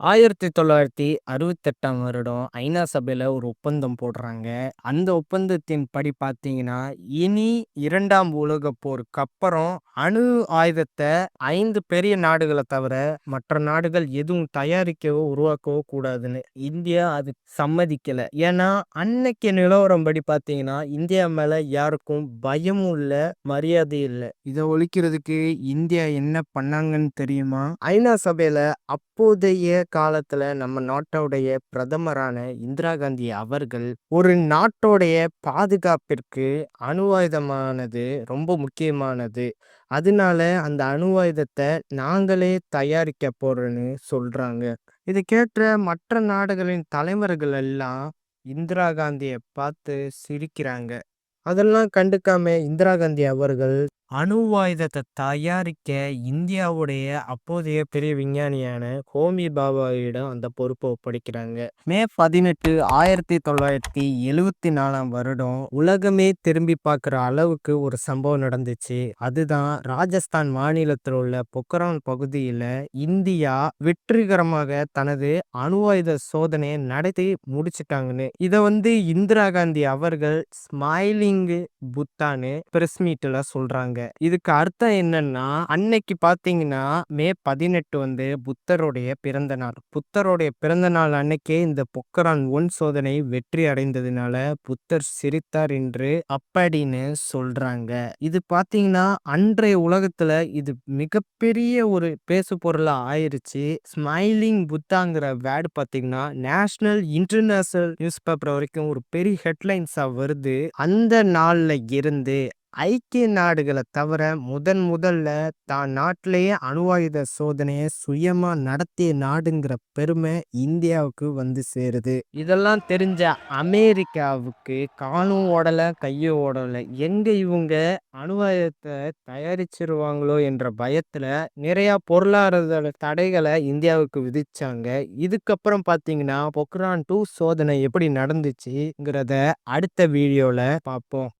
ஆயிரத்தி தொள்ளாயிரத்தி அறுபத்தெட்டாம் வருடம் ஐநா சபையில் ஒரு ஒப்பந்தம் போடுறாங்க. அந்த ஒப்பந்தத்தின் படி பார்த்தீங்கன்னா, இனி இரண்டாம் உலக போருக்கு அப்புறம் அணு ஆயுதத்தை ஐந்து பெரிய நாடுகளை தவிர மற்ற நாடுகள் எதுவும் தயாரிக்கவோ, உருவாக்கவோ கூடாதுன்னு இந்தியா அது சம்மதிக்கலை ஏன்னா, அன்னைக்கு நிலவரம்படி பார்த்தீங்கன்னா, இந்தியா மேலே யாருக்கும் பயமும் இல்லை மரியாதையும் இல்லை இதை ஒழிக்கிறதுக்கு இந்தியா என்ன பண்ணாங்கன்னு தெரியுமா? ஐநா சபையில் அப்போதைய காலத்துல நம்ம நாட்டோடைய பிரதமரான இந்திரா காந்தி அவர்கள், ஒரு நாட்டோடைய பாதுகாப்பிற்கு அணு ஆயுதமானது ரொம்ப முக்கியமானது. அதனால அந்த அணு ஆயுதத்தை நாங்களே தயாரிக்க போறோன்னு சொல்றாங்க. இதை கேட்ட மற்ற நாடுகளின் தலைவர்கள் எல்லாம் இந்திரா காந்தியை பார்த்து சிரிக்கிறாங்க. அதெல்லாம் கண்டுக்காம இந்திரா காந்தி அவர்கள் அணுவாயுதத்தை தயாரிக்க இந்தியாவுடைய அப்போதைய பெரிய விஞ்ஞானியான ஹோமி பாபாவிடம் அந்த பொறுப்பை ஒப்படைக்கிறாங்க. மே 18, 1974ஆம் வருடம் உலகமே திரும்பி பார்க்குற அளவுக்கு ஒரு சம்பவம் நடந்துச்சு. அதுதான் ராஜஸ்தான் மாநிலத்தில் உள்ள பொக்ரான் பகுதியில் இந்தியா வெற்றிகரமாக தனது அணுவாயுத சோதனையை நடத்தி முடிச்சுட்டாங்கன்னு. இதை வந்து இந்திரா காந்தி அவர்கள் ஸ்மைலிங் புத்தான்னு பிரஸ் மீட்டில் சொல்றாங்க. இதுக்கு அர்த்தம் என்னன்னா, அன்னைக்கு பாத்தீங்கன்னா மே 18 வந்து புத்தருடைய பிறந்த நாள். புத்தருடைய பிறந்த நாள் அன்னைக்கே இந்த பொக்கரான் ஒன் சோதனை வெற்றி அடைந்ததுனால புத்தர் சிரித்தார் என்று அப்படின்னு சொல்றாங்க. இது பார்த்தீங்கன்னா, அன்றைய உலகத்துல இது மிகப்பெரிய ஒரு பேசு பொருளா ஆயிருச்சு. ஸ்மைலிங் புத்தாங்கிற வேர்டு பாத்தீங்கன்னா நேஷனல், இன்டர்நேஷனல் நியூஸ் பேப்பர் வரைக்கும் ஒரு பெரிய ஹெட்லைன்ஸா வருது. அந்த நாள்ல இருந்து ஐக்கிய நாடுகளை தவிர முதன் முதல்ல தான் நாட்டிலேயே அணுவாயுத சோதனையை சுயமா நடத்திய நாடுங்கிற பெருமை இந்தியாவுக்கு வந்து சேருது. இதெல்லாம் தெரிஞ்ச அமெரிக்காவுக்கு காலும் ஓடல, கையும் ஓடல. எங்க இவங்க அணுவாயுதத்தை தயாரிச்சிருவாங்களோ என்ற பயத்துல நிறையா பொருளாதார தடைகளை இந்தியாவுக்கு விதிச்சாங்க. இதுக்கப்புறம் பார்த்தீங்கன்னா, பொக்ரான் டூ சோதனை எப்படி நடந்துச்சுங்கிறத அடுத்த வீடியோல பார்ப்போம்.